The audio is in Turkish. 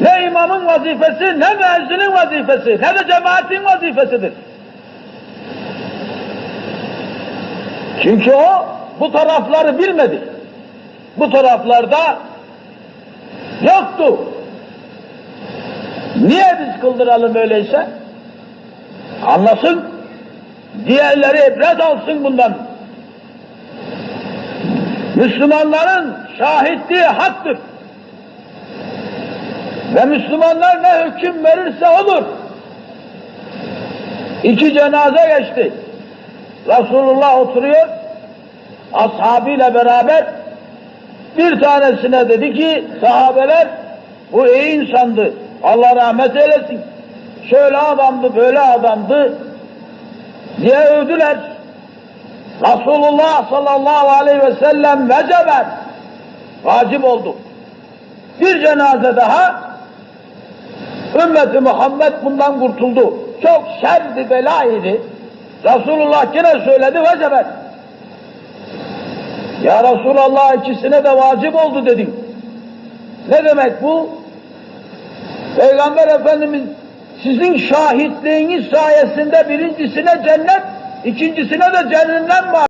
Ne imamın vazifesi, ne müezzinin vazifesi, ne de cemaatin vazifesidir. Çünkü o bu tarafları bilmedi. Bu taraflarda yoktu. Niye biz kıldıralım öyleyse? Anlasın, diğerleri ibret alsın bundan. Müslümanların şahitliği haktır. Ve Müslümanlar ne hüküm verirse olur. İki cenaze geçti. Resulullah oturuyor, ashabıyla beraber bir tanesine dedi ki sahabeler bu iyi insandı. Allah rahmet eylesin. Şöyle adamdı, böyle adamdı diye övdüler. Resulullah sallallahu aleyhi ve sellem veceben vacip oldu. Bir cenaze daha ümmeti Muhammed bundan kurtuldu. Çok şerdi belaydı. Resulullah yine söyledi veceben. Ya Resulallah ikisine de vacip oldu dedin. Ne demek bu? Peygamber Efendimiz sizin şahitliğiniz sayesinde birincisine cennet, ikincisine de cehennem var.